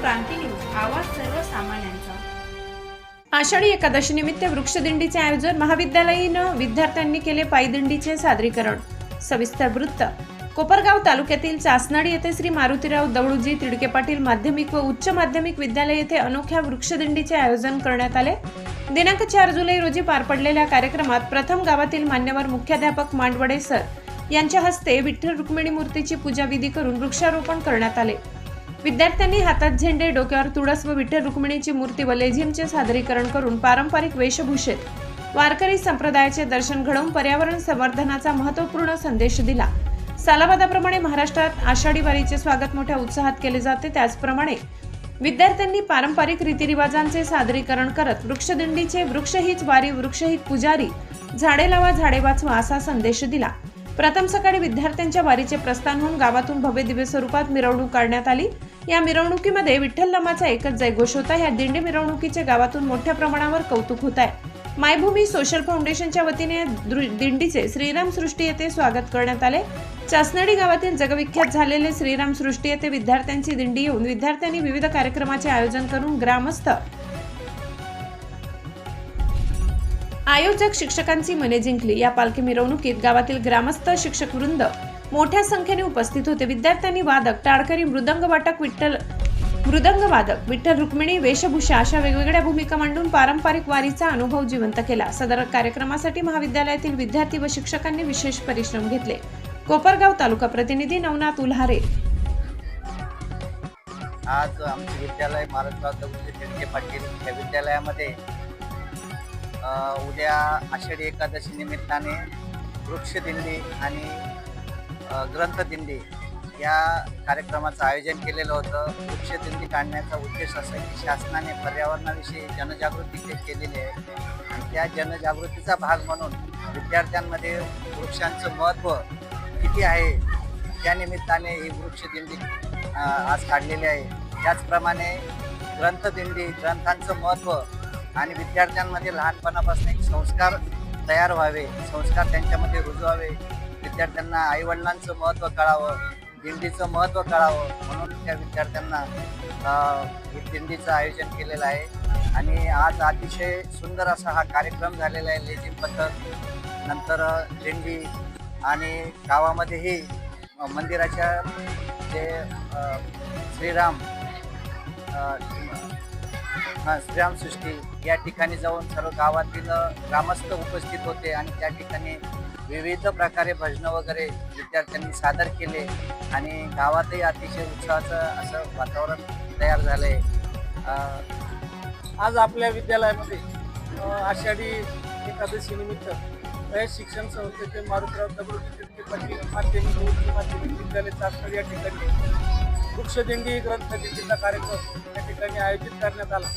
क्रांती news आवाज सर्वसामान्यांचा आषाढी एकादशी निमित्त वृक्षदिंडीचे आयोजन महाविद्यालयीन विद्यार्थ्यांनी केले पायदिंडीचे सादरीकरण. सविस्तर वृत्त. कोपरगाव तालुक्यातील चासनाडी येथे श्री मारुतीराव दवळूजी तिडके पाटील माध्यमिक व उच्च माध्यमिक विद्यालय येथे अनोख्या वृक्षदिंडीचे आयोजन करण्यात आले. दिनांक चार जुलै रोजी पार पडलेल्या कार्यक्रमात प्रथम गावातील मान्यवर मुख्याध्यापक मांडवडे सर यांच्या हस्ते विठ्ठल रुक्मिणी मूर्तीची पूजाविधी करून वृक्षारोपण करण्यात आले. विद्यार्थ्यांनी हातात झेंडे डोक्यावर तुळस व विठ्ठल रुक्मिणीची मूर्ती व लेझिमचे सादरीकरण करून पारंपरिक वेशभूषेत वारकरी संप्रदायाचे दर्शन घडवून पर्यावरण संवर्धनाचा महत्त्वपूर्ण संदेश दिला. सालाबादाप्रमाणे महाराष्ट्रात आषाढी वारीचे स्वागत मोठ्या उत्साहात केले जाते. त्याचप्रमाणे विद्यार्थ्यांनी पारंपरिक रीतिरिवाजांचे सादरीकरण करत वृक्षदिंडीचे वृक्ष हीच वारी वृक्ष पुजारी झाडे लावा झाडे वाचवा असा संदेश दिला. प्रथम सकाळी विद्यार्थ्यांच्या वारीचे प्रस्थान होऊन गावातून भव्य दिव्य स्वरूपात मिरवणूक काढण्यात आली. या मिरवणुकीमध्ये विठ्ठल नामाचा एकच जयघोष होता. या दिंडी मिरवणुकीचे गावातून मोठ्या प्रमाणावर कौतुक होत आहे. मायभूमी सोशल फाउंडेशनच्या वतीने दृ- दिंडीचे श्रीराम सृष्टी येथे स्वागत करण्यात आले. चासनडी गावातील जगविख्यात झालेले श्रीराम सृष्टी येथे विद्यार्थ्यांची दिंडी येऊन विद्यार्थ्यांनी विविध कार्यक्रमाचे आयोजन करून ग्रामस्थ आयोजक शिक्षकांची मने जिंकली. या पालखी मिरवणुकीत गावातील ग्रामस्थ शिक्षक वृंद मोठ्या संख्येने उपस्थित होते. विद्यार्थ्यांनी वादक टाळकरी मृदंग वाटक विठ्ठल मृदंग वादक विठ्ठल रुक्मिणी वेशभूषा अशा वेगवेगळ्या भूमिका मांडून पारंपरिक वारीचा अनुभव जिवंत केला. सदर कार्यक्रमासाठी महाविद्यालयातील विद्यार्थी व शिक्षकांनी विशेष परिश्रम घेतले. कोपरगाव तालुका प्रतिनिधी नवनाथ उल्हारे. आज आमचे विद्यालय महाराष्ट्र पाटील या विद्यालयामध्ये उद्या आषाढी एकादशी निमित्ताने वृक्षदिंडी आणि ग्रंथदिंडी या कार्यक्रमाचं आयोजन केलेलं होतं. वृक्षदिंडी काढण्याचा उद्देश असा की शासनाने पर्यावरणाविषयी जनजागृती केलेली आहे. आणि त्या जनजागृतीचा भाग म्हणून विद्यार्थ्यांमध्ये वृक्षांचं महत्त्व किती आहे त्या निमित्ताने ही वृक्षदिंडी आज काढलेली आहे. त्याचप्रमाणे ग्रंथदिंडी ग्रंथांचं महत्त्व आणि विद्यार्थ्यांमध्ये लहानपणापासून एक संस्कार तयार व्हावे संस्कार त्यांच्यामध्ये रुजवावे विद्यार्थ्यांना आईवडिलांचं महत्त्व कळावं दिंडीचं महत्त्व कळावं म्हणून त्या विद्यार्थ्यांना दिंडीचं आयोजन केलेलं आहे. आणि आज अतिशय सुंदर असा हा कार्यक्रम झालेला आहे लेझिम पथक नंतर दिंडी आणि गावामध्येही मंदिराच्या जे श्रीराम अ, सृष्टी या ठिकाणी जाऊन सर्व गावातील ग्रामस्थ उपस्थित होते आणि त्या ठिकाणी विविध प्रकारे भजनं वगैरे विद्यार्थ्यांनी सादर केले आणि गावातही अतिशय उत्साहाचं असं वातावरण तयार झालं आहे आज आपल्या विद्यालयामध्ये आषाढी एकादशी निमित्त रयत शिक्षण संस्थेचे मारुतराव दगडूजी पाटील माध्यमिक व उच्च माध्यमिक विद्यालय चाकण या ठिकाणी. वृक्षदिंडी ग्रंथदिंडीचा कार्यक्रम या ठिकाणी आयोजित करण्यात आला.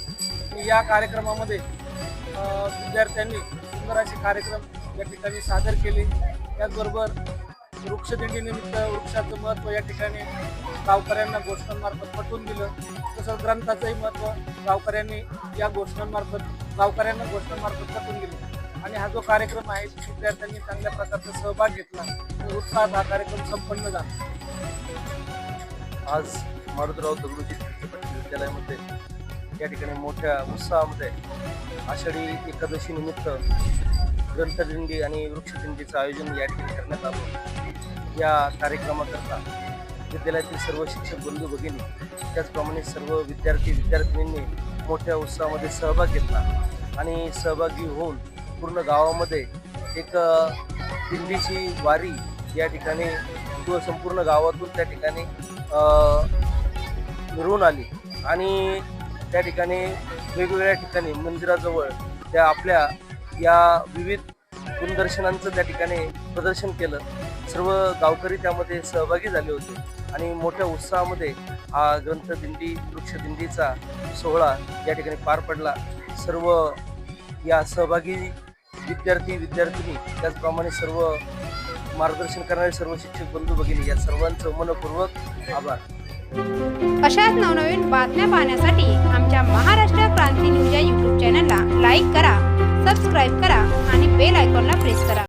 या कार्यक्रमामध्ये विद्यार्थ्यांनी सुंदर असे कार्यक्रम या ठिकाणी सादर केले. त्याचबरोबर वृक्षदिंडीनिमित्त वृक्षाचं महत्त्व या ठिकाणी गावकऱ्यांना घोषणांमार्फत पटवून दिलं. तसंच ग्रंथाचंही महत्त्व गावकऱ्यांनी या घोषणांमार्फत गावकऱ्यांना घोषणांमार्फत पटवून दिलं. आणि हा जो कार्यक्रम आहे विद्यार्थ्यांनी चांगल्या प्रकारचा सहभाग घेतला आणि उत्साहात हा कार्यक्रम संपन्न झाला. आज मारुतराव दगडूजी विद्यालयामध्ये या ठिकाणी मोठ्या उत्साहामध्ये आषाढी एकादशी निमित्त ग्रंथदिंडी आणि वृक्षदिंडीचं आयोजन या ठिकाणी करण्यात आलं. या कार्यक्रमाकरता विद्यालयातील सर्व शिक्षक बंधू भगिनी त्याचप्रमाणे सर्व विद्यार्थी विद्यार्थिनींनी मोठ्या उत्साहामध्ये सहभाग घेतला आणि सहभागी होऊन पूर्ण गावामध्ये एक दिंडीची वारी या ठिकाणी संपूर्ण गावातून त्या ठिकाणी अ, मिरवून आली. आणि त्या ठिकाणी वेगवेगळ्या ठिकाणी मंदिराजवळ त्या आपल्या या विविध गुणदर्शनांचं त्या ठिकाणी प्रदर्शन केलं. सर्व गावकरी त्यामध्ये सहभागी झाले होते. आणि मोठ्या उत्साहामध्ये हा ग्रंथदिंडी वृक्षदिंडीचा सोहळा या ठिकाणी पार पडला. सर्व या सहभागी विद्यार्थी विद्यार्थिनी त्याचप्रमाणे सर्व मार्गदर्शन करणारे सर्व शिक्षक बंधू भगिनी या सर्वांचं मनपूर्वक आभार. अशाच नवनवीन बातम्या पाहण्यासाठी आमच्या महाराष्ट्र क्रांती न्यूज या यूट्यूब चॅनलला लाईक करा सबस्क्राईब करा आणि बेल आयकॉनला प्रेस करा.